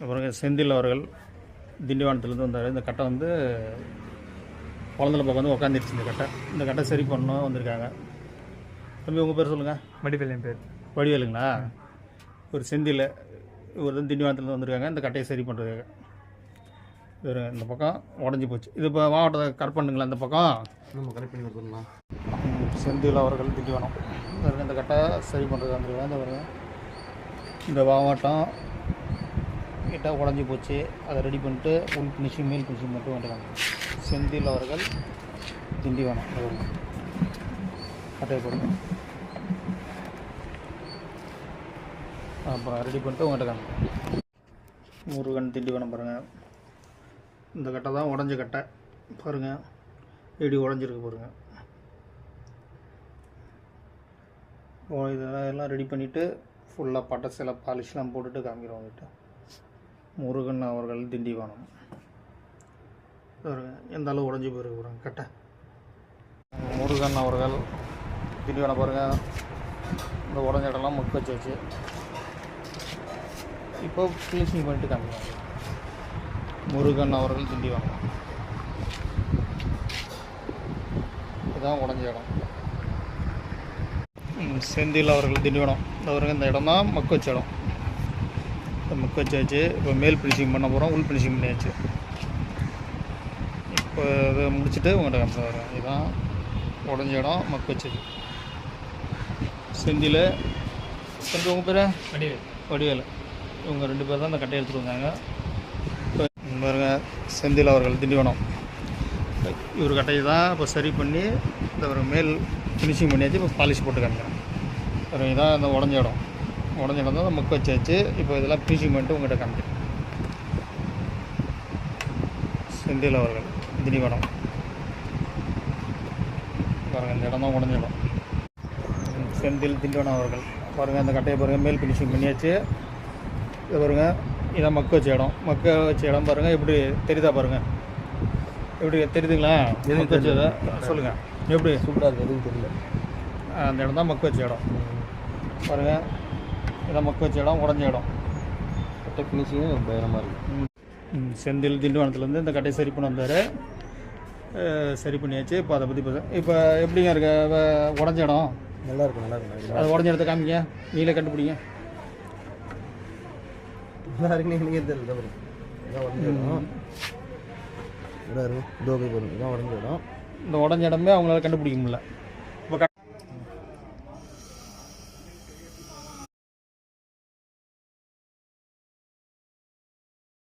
அப்புறம் செந்தில் அவர்கள் திண்டிவனத்துலேருந்து வந்தார். இந்த கட்டை வந்து குழந்தைல பக்கம் வந்து உட்காந்துருச்சு இந்த கட்டை. இந்த கட்டை சரி பண்ணணும் வந்திருக்காங்க. தம்பி உங்கள் பேர் சொல்லுங்கள் வடிவேல் என் பேர். வடிவேலுங்களா? ஒரு செந்தில் இவர் வந்து திண்டிவனத்துலேருந்து வந்திருக்காங்க. இந்த கட்டையை சரி பண்ணுறதுக்காக வேறு இந்த பக்கம் உடஞ்சி போச்சு. இது இப்போ மாவட்டத்தை கட் பண்ணுங்களா இந்த பக்கம். நம்ம கரெக்ட் பண்ணி கொடுத்துடலாம் ம், செந்தில் அவர்கள் திண்டிவனம். இந்த கட்டை சரி பண்ணுறது வந்துருக்காங்க. இந்த பாருங்க. இந்த மாவட்டம் எட்டாக உடஞ்சி போச்சு. அதை ரெடி பண்ணிட்டு உள் ஃபினிஷிங் மேல் ஃபினிஷிங் மட்டும் வந்துருக்காங்க செந்தில் அவர்கள் திண்டிவனம். அவர்கள் பாருங்க. கட்டையை போடுங்க. அப்புறம் ரெடி பண்ணிட்டு உங்கள்கிட்ட காமிக்கிறேன் முருகன் திண்டிவனம் பாருங்கள் இந்த கட்டை தான் உடஞ்ச கட்டை. பாருங்கள் இடி உடஞ்சிருக்கு பாருங்கள் இதெல்லாம் எல்லாம் ரெடி பண்ணிவிட்டு ஃபுல்லாக பட்டசில பாலிஷ்லாம் போட்டுட்டு காமிக்கிறோம் உங்கள்கிட்ட முருகன் அவர்கள் திண்டிவனம். எந்த அளவு உடஞ்சி போயிருக்கு பாருங்க கட்டை. முருகன் அவர்கள் திண்டிவனம் பாருங்கள் இந்த உடஞ்ச இடம்லாம் முக்க வச்சு வச்சு இப்போ ஃபினிஷிங் பண்ணிட்டு காமிக்கிறோம் முருகன் அவர்கள் திண்டிவனம். இதுதான் உடஞ்ச இடம். செந்தில் அவர்கள் திண்டிவனம். இந்த இந்த இடம் தான் மக்கு வச்ச இடம். மக்கு வச்சாச்சு இப்போ மேல் ஃபினிஷிங் பண்ண போகிறோம் உள் ஃபினிஷிங் பண்ணியாச்சு. இப்போ இதை முடிச்சுட்டு உங்கள்கிட்ட காமிச்சு வரேன் இதுதான் உடஞ்ச இடம் மக்கு வச்சது செந்தில் செந்தில் உங்கள் பேர்? வடிவேல். வடிவேலு. இவங்க ரெண்டு பேர் தான் இந்த கட்டையை எடுத்துகிட்டு வந்தாங்க. பாருங்க செந்தில் அவர்கள் திண்டிவனம். இவர் கட்டையை தான் இப்போ சரி பண்ணி இந்த ஒரு மேல் ஃபினிஷிங் பண்ணியாச்சு இப்போ பாலிஷ் போட்டு காமிக்கிறேன். அப்புறம் இதான் இந்த உடஞ்ச இடம். உடஞ்ச தான் முக்க வச்சாச்சு. இப்போ இதெல்லாம் ஃபினிஷிங் பண்ணிட்டு உங்கள்கிட்ட காமிக்கிறேன். செந்தில் அவர்கள் திண்டிவனம் பாருங்கள் இந்த இடம் தான் உடஞ்ச இடம் செந்தில் திண்டிவனம் அவர்கள். பாருங்கள் இந்த கட்டையை பாருங்கள் மேல் ஃபினிஷிங் பண்ணியாச்சு. இது பாருங்க இதான் மக்க வச்ச இடம். மக்க வச்ச இடம் பாருங்கள் எப்படி தெரியுதா பாருங்கள் எப்படி தெரியுதுங்களா? மக்க வச்சதை சொல்லுங்கள் எப்படி? சூப்பராக இருக்குது தெரியல. அந்த இடம் தான் மக்க வச்ச இடம். பாருங்கள் இதான் மக்க வச்ச இடம் உடஞ்ச இடம். கட்ட ஃபினிஷிங்கும் பயங்கரமாக இருக்குது ம், செந்தில் திண்டிவனத்துலேருந்து இந்த கட்டையை சரி பண்ண வந்தார். சரி பண்ணியாச்சு. இப்போ அதை பற்றி பேச இப்போ எப்படிங்க இருக்கு? உடஞ்ச இடம்? நல்லா இருக்கும் நல்லா இருக்கும் அது உடஞ்ச இடத்த காமிங்க. நீங்களே கண்டுபிடிங்க. நல்லா இருக்கு நீங்களே தெரியல இடம். இருக்கும் இதோ இடம். இந்த உடஞ்ச இடமே அவங்களால கண்டுபிடிக்க முடியல.